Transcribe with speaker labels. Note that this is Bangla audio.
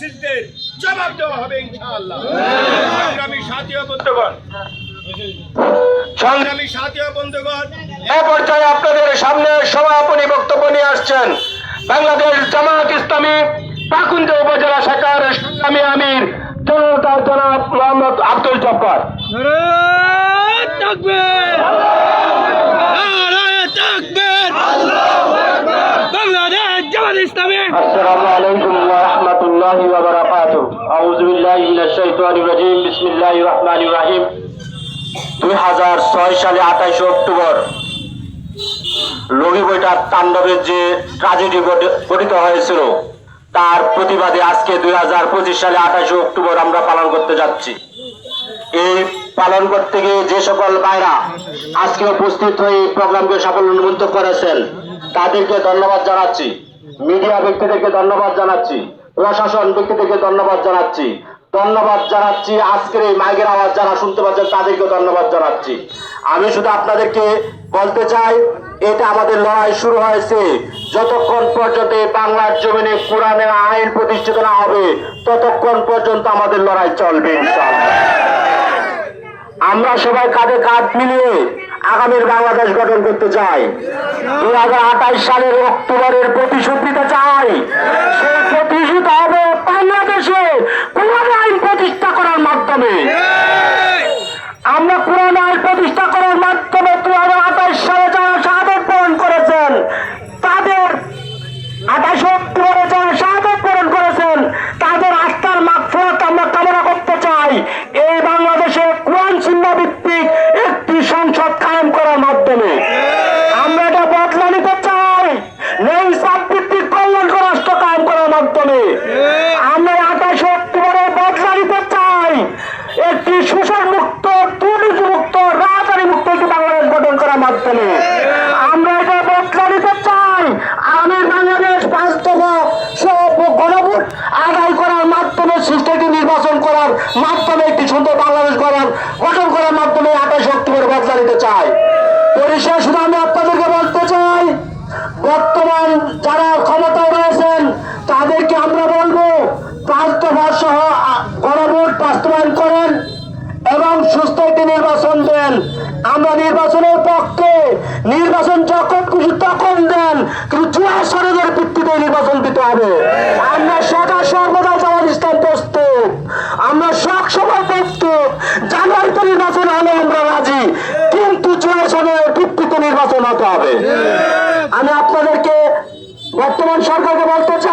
Speaker 1: মিছিলদের জবাব দেওয়া হবে ইনশাআল্লাহ। সংগ্রামী সাথীয় বন্ধুগণ। সংগ্রামী বন্ধুগণ এ পর্যায়ে আপনাদের সামনে সমাপনী বক্তব্য নিয়ে আসছেন। বাংলাদেশ জামাত ইসলামী পাকুন্দ উপজেলা শাখার সংগ্রামী আমির জনাব মোহাম্মদ আব্দুল জব্বার।
Speaker 2: বাংলাদেশ জামাত ইসলামী!
Speaker 1: আসসালামু আলাইকুম الله وبركاته أعوذ بالله من الشيطان الرجيم بسم الله الرحمن الرحيم দুই হাজার ছয় সালে আঠাইশে অক্টোবর রবি বইটার তাণ্ডবের যে ট্রাজেডি গঠিত হয়েছিল তার প্রতিবাদে আজকে দুই হাজার পঁচিশ সালে আঠাশে অক্টোবর আমরা পালন করতে যাচ্ছি এই পালন করতে গিয়ে যে সকল ভাইরা আজকে উপস্থিত হয়ে এই প্রোগ্রামকে সাফল্যমণ্ডিত করেছেন তাদেরকে ধন্যবাদ জানাচ্ছি মিডিয়া ব্যক্তিদেরকে ধন্যবাদ জানাচ্ছি প্রশাসন ব্যক্তিদেরকে ধন্যবাদ জানাচ্ছি। ধন্যবাদ জানাচ্ছি আজকের এই মাইকের আওয়াজ যারা শুনতে পাচ্ছেন, তাদেরকে ধন্যবাদ জানাচ্ছি। আমি শুধু আপনাদেরকে বলতে চাই, এটা আমাদের লড়াই শুরু হয়েছে। যতক্ষণ পর্যন্ত বাংলার জমিনে কোরআনের আইন প্রতিষ্ঠিত না হবে, ততক্ষণ পর্যন্ত আমাদের লড়াই চলবে আমরা সবাই কাঁধে কাঁধ মিলিয়ে আগামীর বাংলাদেশ গঠন করতে চাই। দুই হাজার আঠাশ সালের অক্টোবরের প্রতিশোধ নিতে চাই। সেই প্রতিশোধ হবে বাংলাদেশে কোরআন আইন প্রতিষ্ঠা করার মাধ্যমে আমরা কোরআন আইন প্রতিষ্ঠা করার মাধ্যমে দুই হাজার আঠাশ সালে যারা শাহাদত বরণ করেছেন তাদের আঠাশ অক্টোবরে যারা শাহাদত বরণ করেছেন তাদের আস্থার মাগফিরাত আমরা কামনা করতে চাই। এই বাংলাদেশে কোরআন সুন্নাহ ভিত্তিক একটি সংসদ কায়েম করার মাধ্যমে। আমরা এটা বদলা নিতে চাই। নেই সাব ভিত্তিক কল্যাণ রাষ্ট্র কায়েম করার মাধ্যমে আমরা আঠাশ অক্টোবরে বদলা নিতে চাই একটি শোষণ মুক্ত দুর্নীতি মুক্ত, রাজধানী মুক্ত একটি বাংলাদেশ গঠন করার মাধ্যমে। আমরা এটা বদলা নিতে চাই। আমি বাংলাদেশ বাস্তব সব গণভোট আদায় করার মাধ্যমে সুস্থ একটি নির্বাচন করার মাধ্যমে, একটি সুন্দর বাংলাদেশ করার গঠন করার মাধ্যমে আঠাশ অক্টোবর বদলা নিতে চাই। পরিশেষ শুধু আমি আপনাদেরকে বলতে চাই, বর্তমান যারা ক্ষমতায় রয়েছেন তাদেরকে আমরা বলব পাঁচ দফা সহ আ- গণভোট বাস্তবায়ন করেন এবং সুস্থ একটি নির্বাচন দেন আমরা নির্বাচনের পক্ষে নির্বাচন যখন খুশি তখন দেন কিন্তু জুয়া সরকারের ভিত্তিতে নির্বাচন দিতে হবে। আমরা সদা সর্বদা যাওয়ার ইসলাম প্রস্তুত। আমরা সব সময় প্রস্তুত। জানুয়ারিতে নির্বাচন হলে আমরা রাজি কিন্তু জুয়া সরকারের ভিত্তিতে নির্বাচন হতে হবে। আমি আপনাদেরকে বর্তমান সরকারকে বলতে চাই